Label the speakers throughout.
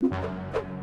Speaker 1: you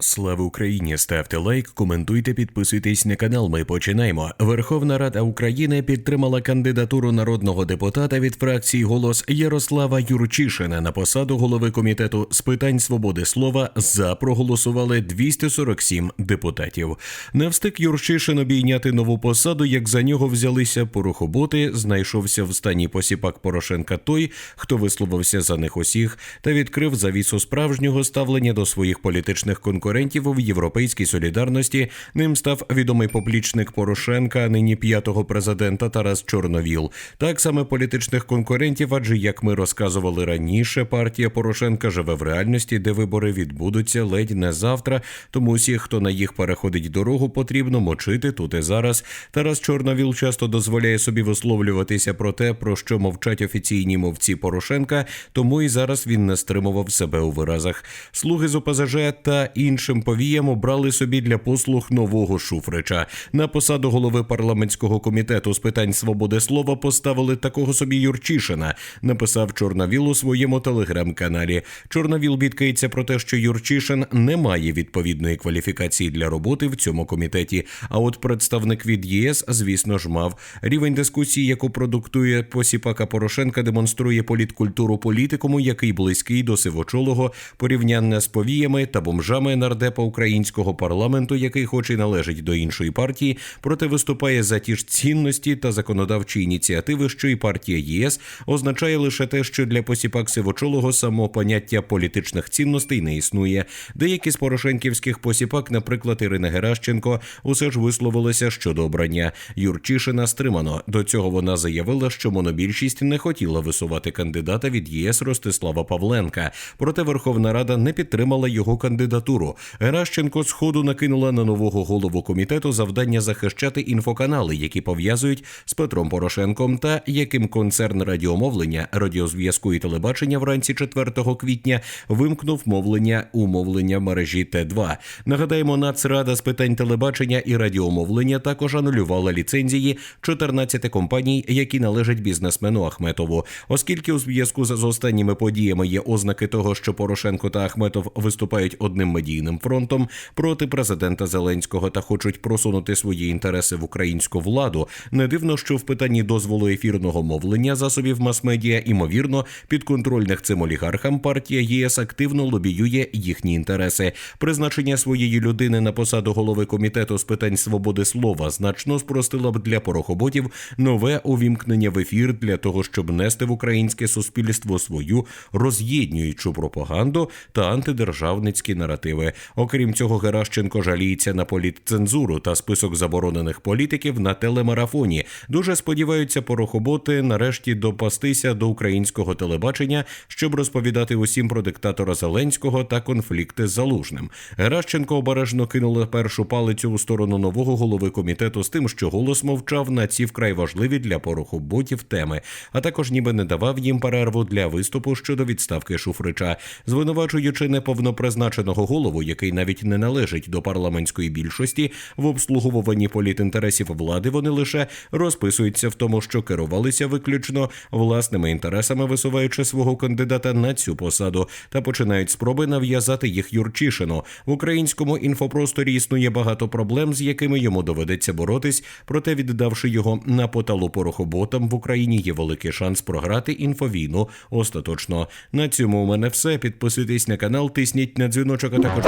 Speaker 1: Слава Україні! Ставте лайк, коментуйте, підписуйтесь на канал. Ми починаємо. Верховна Рада України підтримала кандидатуру народного депутата від фракції Голос Ярослава Юрчишина на посаду голови комітету з питань свободи слова. За проголосували 247 депутатів. Не встиг Юрчишин обійняти нову посаду, як за нього взялися порохоботи. Знайшовся в стані посіпак Порошенка той, хто висловився за них усіх, та відкрив завісу справжнього ставлення до своїх політичних конкурентів в європейській солідарності. Ним став відомий поплічник Порошенка, нині п'ятого президента Тарас Чорновіл. Так саме політичних конкурентів, адже як ми розказували раніше, партія Порошенка живе в реальності, де вибори відбудуться ледь не завтра. Тому усіх, хто на їх переходить дорогу, потрібно мочити тут і зараз. Тарас Чорновіл часто дозволяє собі висловлюватися про те, про що мовчать офіційні мовці Порошенка, тому і зараз він не стримував себе у виразах. Слуги з ОПЗЖ та іншим повіям обрали собі для послуг нового Шуфрича. На посаду голови парламентського комітету з питань свободи слова поставили такого собі Юрчишина. Написав Чорновіл у своєму телеграм-каналі. Чорновіл бідкається про те, що Юрчишин не має відповідної кваліфікації для роботи в цьому комітеті. А от представник від ЄС, звісно ж, мав рівень дискусії, яку продуктує посіпака Порошенка, демонструє політкультуру політикуму, який близький до сивочолого порівняння з повіями та бомжами нардепа українського парламенту, який, хоч і належить до іншої партії, проте виступає за ті ж цінності та законодавчі ініціативи, що і партія ЄС означає лише те, що для посіпак сивочолого само поняття політичних цінностей не існує. Деякі з порошенківських посіпак, наприклад, Ірина Геращенко, усе ж висловилися щодо обрання Юрчишина стримано. До цього вона заявила, що монобільшість не хотіла висувати кандидата від ЄС Ростислава Павленка. Проте Верховна Рада не підтримала його кандидатуру. Геращенко сходу накинула на нового голову комітету завдання захищати інфоканали, які пов'язують з Петром Порошенком, та яким концерн радіомовлення, радіозв'язку і телебачення вранці 4 квітня вимкнув мовлення у мовлення мережі Т2. Нагадаємо, Нацрада з питань телебачення і радіомовлення також анулювала ліцензії 14 компаній, які належать бізнесмену Ахметову, оскільки у зв'язку з останніми подіями є ознаки того, що Порошенко та Ахметов виступають одним медійним фронтом проти президента Зеленського та хочуть просунути свої інтереси в українську владу. Не дивно, що в питанні дозволу ефірного мовлення засобів мас-медіа, імовірно, підконтрольних цим олігархам партія ЄС активно лобіює їхні інтереси. Призначення своєї людини на посаду голови комітету з питань свободи слова значно спростило б для порохоботів нове увімкнення в ефір для того, щоб нести в українське суспільство свою роз'єднюючу пропаганду та антидержавницькі наративи. Окрім цього, Геращенко жаліється на політцензуру та список заборонених політиків на телемарафоні. Дуже сподіваються порохоботи нарешті допастися до українського телебачення, щоб розповідати усім про диктатора Зеленського та конфлікти з залужним. Геращенко обережно кинула першу палицю у сторону нового голови комітету з тим, що голос мовчав на ці вкрай важливі для порохоботів теми, а також ніби не давав їм перерву для виступу щодо відставки Шуфрича, звинувачуючи неповнопризначеного голову, який навіть не належить до парламентської більшості в обслуговуванні політінтересів влади. Вони лише розписуються в тому, що керувалися виключно власними інтересами, висуваючи свого кандидата на цю посаду, та починають спроби нав'язати їх Юрчишину. В українському інфопросторі існує багато проблем, з якими йому доведеться боротись. Проте, віддавши його на поталу порохоботам, в Україні є великий шанс програти інфовійну остаточно. На цьому у мене все. Підписуйтесь на канал, тисніть на дзвіночок, а також